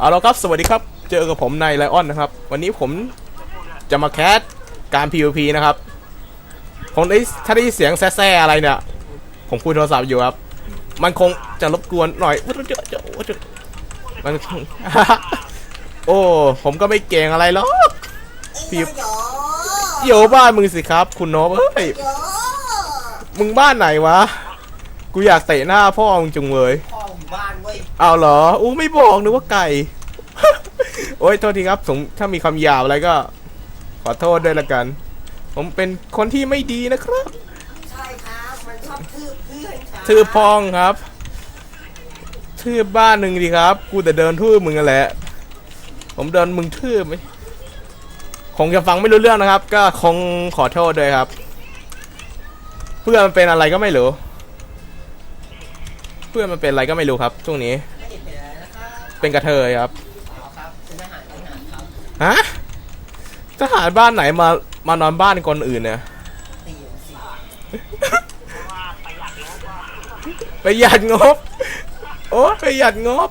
เอาละครับ สวัสดีครับ เจอกับผมนายไลออนนะครับ วันนี้ผมจะมาแคสการ PVP นะครับ ผมได้ถ้าได้เสียงแซ่ๆอะไรเนี่ย ผมคุยโทรศัพท์อยู่ครับ มันคงจะรบกวนหน่อย มัน โอ้ ผมก็ไม่เก่งอะไรหรอกพี่โยบ้านมึงสิครับ คุณโนบเอ้ย มึงบ้านไหนวะ กูอยากเตะหน้าพ่อมึงจุงเลย บ้านเว้ยเอาเหรออู้ไม่บอกนึกว่าไก่ โอ้ยโทษทีครับผมถ้ามีคำหยาบอะไรก็ ขอโทษด้วยละกัน ผมเป็นคนที่ไม่ดีนะครับใช่ครับมันชอบทืบเพื่อนครับทืบพองครับทืบบ้านหนึ่งดีครับ กูแต่เดินทืบมึงนั่นแหละ ผมเดินมึงทืบไหมคงจะฟังไม่รู้เรื่องนะครับ ก็คงขอโทษด้วยครับ เพื่อนมันเป็นอะไรก็ไม่รู้ เพื่อนมันเป็นอะไรก็ไม่รู้ครับช่วงนี้ไม่เห็นเป็นอะไรนะครับเป็นกระเทยครับเอาครับเป็นทหารทหารครับฮะทหารบ้านไหนมามานอนบ้านคนอื่นเนี่ยตีมสิประหยัดงบ โอ้ประหยัดงบ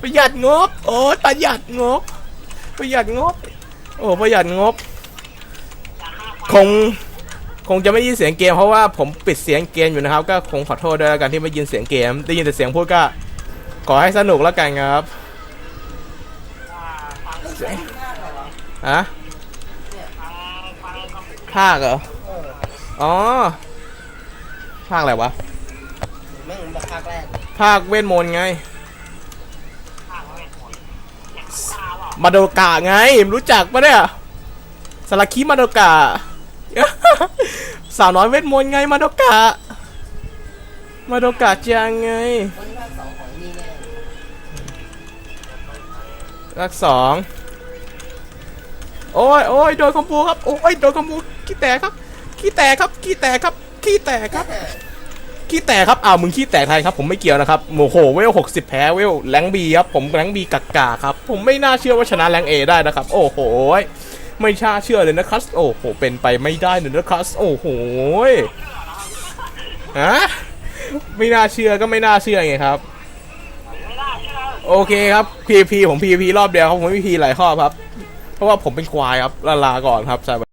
ประหยัดงบ โอ้ประหยัดงบ ประหยัดงบ โอ้ประหยัดงบ คง คงจะไม่ยินเสียงเกมเพราะว่าผมปิดเสียงเกมอยู่นะครับ ก็คงขอโทษด้วยแล้วกันที่ไม่ยินเสียงเกม ได้ยินแต่เสียงพูดก็ขอให้สนุกแล้วกันครับอะภาคเหรอ อ๋อ ภาคอะไรวะ ภาคเวทมนต์ไง มาโดกะไง รู้จักปะเนี่ยสารคิมาโดกะ สาวน้อยเวทมนต์ไงมาโดกะ มาโดกะจังไง วันนี้ภาคสองของนี่แน่ภาคสอง โอ้ยโอ้ยโดนคอมบูครับ โอ้ยโดนคอมบูขี้แตกครับ ขี้แตกครับ ขี้แตกครับ ขี้แตกครับ ขี้แตกครับ อ้าวมึงขี้แตกใครครับ ผมไม่เกี่ยวนะครับโมโหเวลหกสิบแพ้เวลแรงบีครับ ผมแรงบีกักกาครับ ผมไม่น่าเชื่อว่าชนะแรงเอได้นะครับ โอ้โห ไม่ช่าเชื่อเลยนะครับโอ้โหเป็นไปไม่ได้เลยนะครับโอ้โหฮะไม่น่าเชื่อก็ไม่น่าเชื่อไงครับโอเคครับพีพีผมพีพีรอบเดียวครับผมไม่พีหลายรอบครับ เพราะว่าผมเป็นควายครับลาลาก่อนครับ